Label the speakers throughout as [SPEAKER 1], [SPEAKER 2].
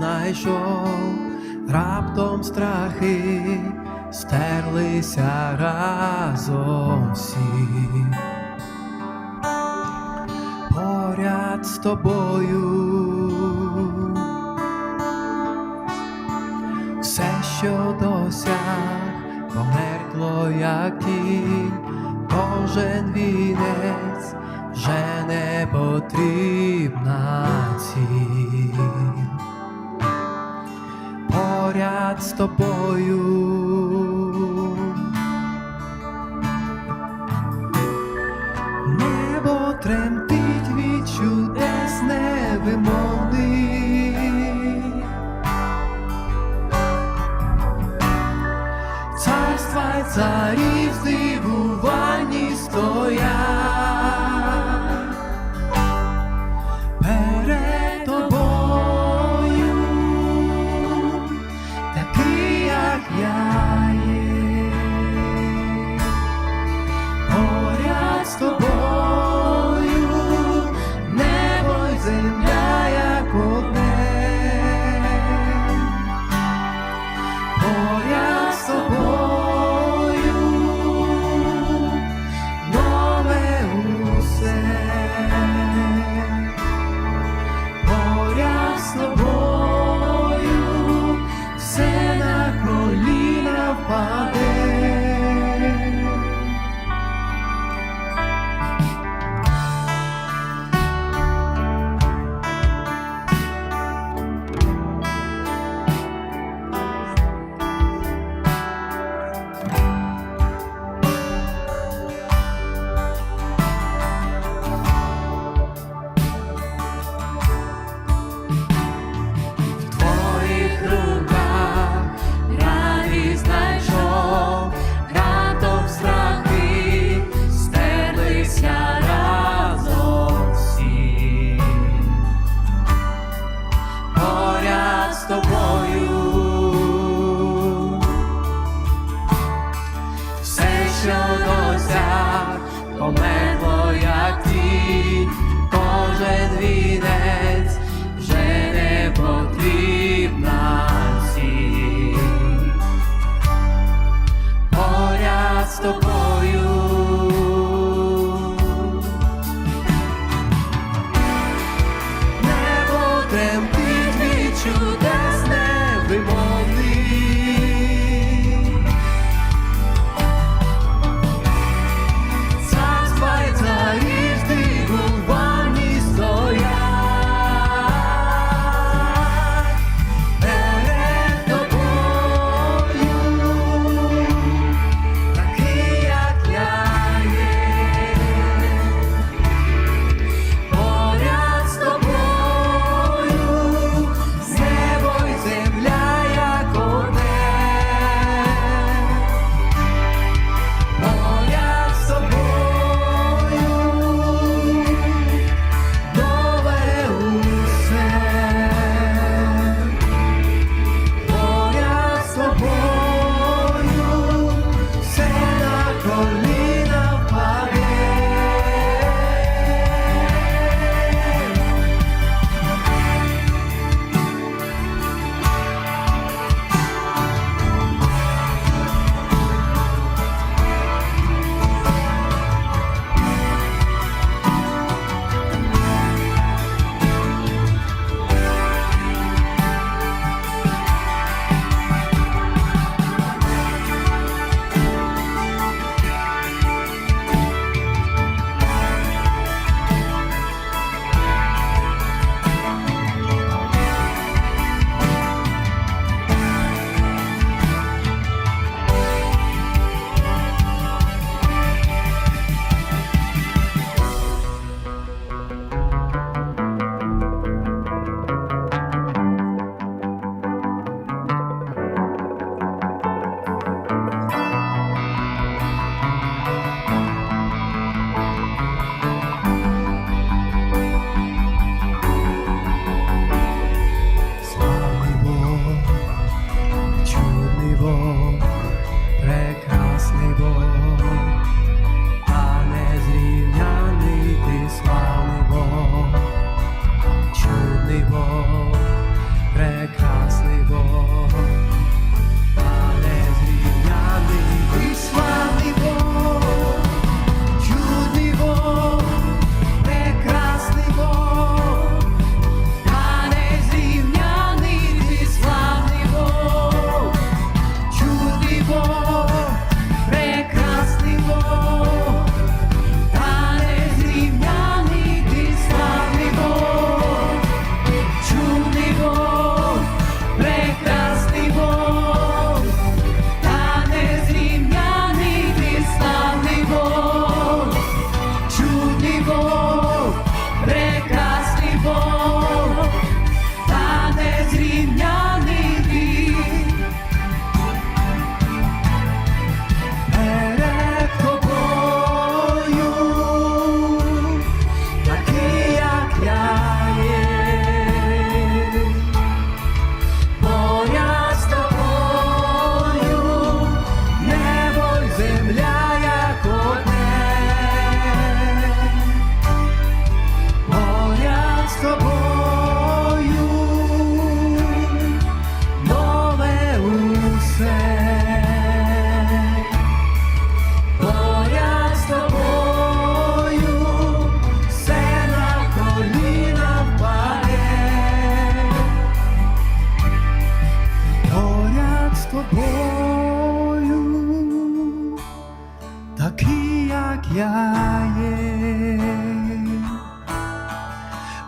[SPEAKER 1] знайшов, раптом страхи стерлися разом всі. Поряд з тобою, все, що досяг, померкло, як тінь, кожен вінець вже не потрібна ціль. поряд з тобою. Небо тремтить від чудес невимовних, царства царів здивуванні стоять.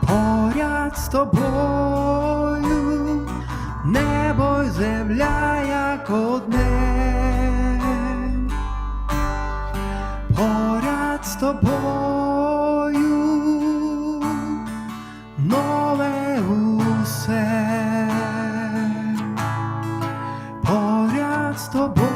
[SPEAKER 1] Поряд з тобою, небо й земля як одне, поряд з тобою, нове усе, поряд з тобою.